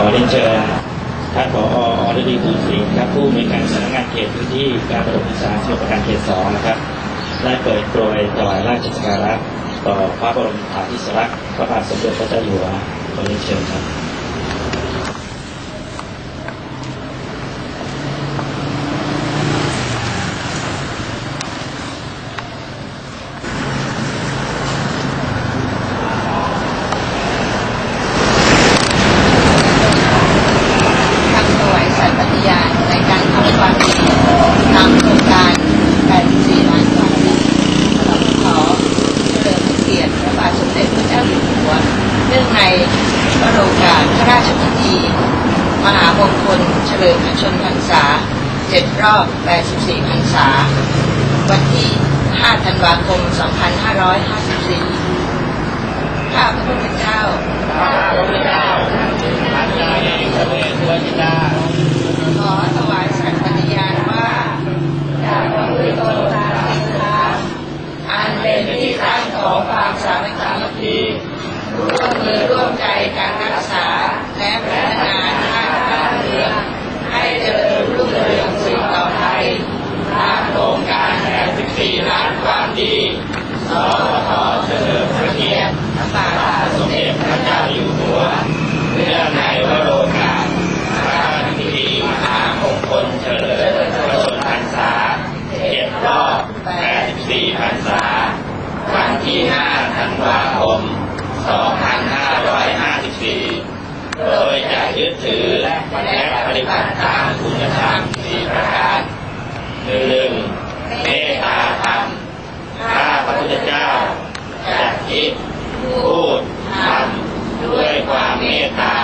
อเรียนเชิญท่านผออรดีภูสิงห์ครับผู้มีการสำนักงานเขตพื้นที่การประถมศึกษาสมุทรประการเขตสองนะครับ ได้เปิดโปรยถวายราชสักการะต่อพระบรมสารีสลักพระบาทสมเด็จพระเจ้าอยู่หัวขอเรียนเชิญครับ ทำถวายสัตย์ปฏิญาณในการทำความดีตามโครงการ 84 ล้านความดีฉลองขอเฉลิมพระเกียรติพระบาทสมเด็จพระเจ้าอยู่หัว เนื่องในพระโอกาสพระราชพิธี มหามงคล เลิมพระชนพรรษา7รอบ84พรรษา วันที่5ธันวาคม2554ข้าพระพุทธเจ้าขอถวายสัตย์ปฏิญาณว่าจะประพฤติตนตามศีลธรรมอันเป็นที่ตั้งของความสามัคคีร่วมมือร่วมใจการรักษาและพัฒนาชาติบ้านเมืองให้เจริญรุ่งเรืองสืบต่อไปตามโครงการ84ล้านความดีสพเฉลิมพระเกียรติพระบาทสมเด็จพระเจ้าอยู่หัว เนื่องในวโรกาสพระราชพิธีมหามงคลเฉลิมพระชนมพรรษาเจ็ดรอบ 84 พรรษา วันที่ 5 ธันวาคม 2554 โดยจะยึดถือและปฏิบัติตามคุณธรรมสี่ประการหนึ่งเมตตาธรรมข้าพระพุทธเจ้าจะคิดพูดทำด้วยความเมตตา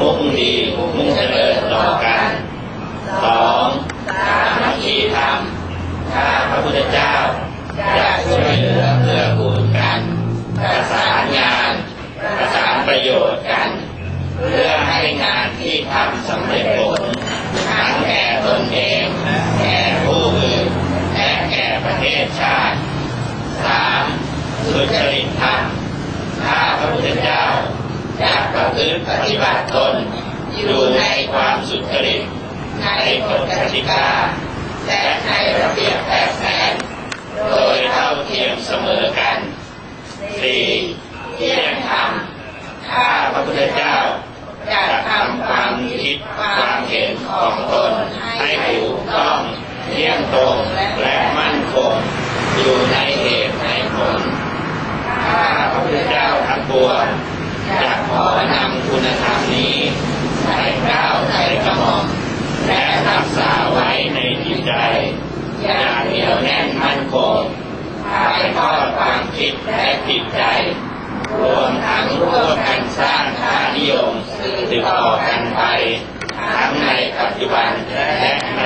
มุ่งดีมุ่งเจริญต่อกัน ประโยชน์กัน เพื่อให้งานที่ทำสำเร็จผลทั้งแก่ตนเอง แก่ผู้อื่น และแก่ประเทศชาติ 3. สุจริตธรรมข้าพระพุทธเจ้าจะประพฤติปฏิบัติตนอยู่ในความสุจริตในกฎกติกาและในระเบียบแบบแผนโดยเท่าเทียมเสมอกัน 4. ระพุทธเจ้าจะทำความคิดความเห็นของตนให้ถูกต้องเที่ยงตรงและมั่นคงอยู่ในเหตุในผลข้าพระพุทธเจ้าทั้งปวงจะขอนำคุณธรรมนี้ใส่ก้าวใส่กระหม่อมและรักษาไว้ในจิตใจอย่างเหนียวแน่นมั่นคงถ่ายทอดความคิดและจิตใจ รวมทั้งร่วมกันสร้างค่านิยมสืบต่อกันไป ทั้งในปัจจุบันและใน